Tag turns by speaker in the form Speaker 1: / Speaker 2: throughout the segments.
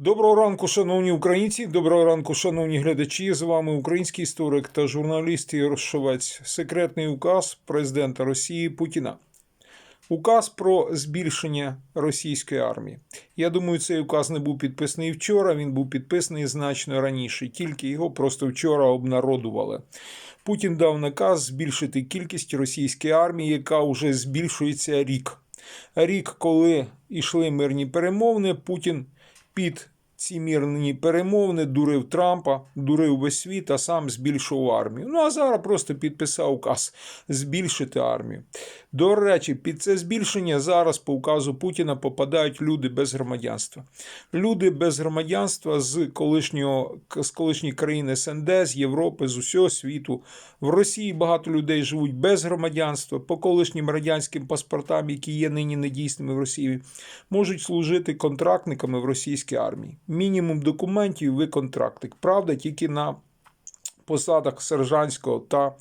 Speaker 1: Доброго ранку, шановні українці, доброго ранку, шановні глядачі. З вами український історик та журналіст Ігор Шовець. Секретний указ президента Росії Путіна. Указ про збільшення російської армії. Я думаю, цей указ не був підписаний вчора. Він був підписаний значно раніше, тільки його просто вчора обнародували. Путін дав наказ збільшити кількість російської армії, яка вже збільшується рік. Рік, коли йшли мирні перемовини, Путін під ці мирні перемовини дурив Трампа, дурив весь світ, а сам збільшував армію. Ну а зараз просто підписав указ збільшити армію. До речі, під це збільшення зараз по указу Путіна попадають люди без громадянства. Люди без громадянства з колишнього з колишньої країни СНД, з Європи, з усього світу. В Росії багато людей живуть без громадянства по колишнім радянським паспортам, які є нині недійсними в Росії, можуть служити контрактниками в російській армії. Мінімум документів ви контрактник. Правда, тільки на посадах сержантського та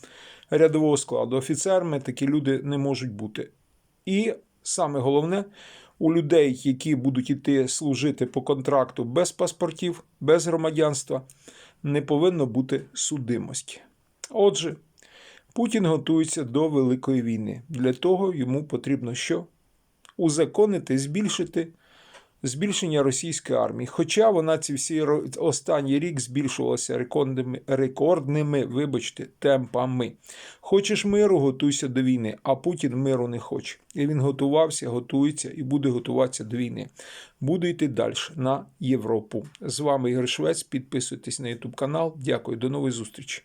Speaker 1: рядового складу. Офіцерами такі люди не можуть бути. І саме головне, у людей, які будуть іти служити по контракту без паспортів, без громадянства, не повинно бути судимості. Отже, Путін готується до великої війни. Для того йому потрібно що? Узаконити, збільшити збільшення російської армії. Хоча вона ці всі останній рік збільшувалася рекордними, рекордними, вибачте, темпами. Хочеш миру, готуйся до війни, а Путін миру не хоче. І він готувався, готується і буде готуватися до війни. Буде йти далі на Європу. З вами Ігор Швець. Підписуйтесь на YouTube канал. Дякую, до нової зустрічі.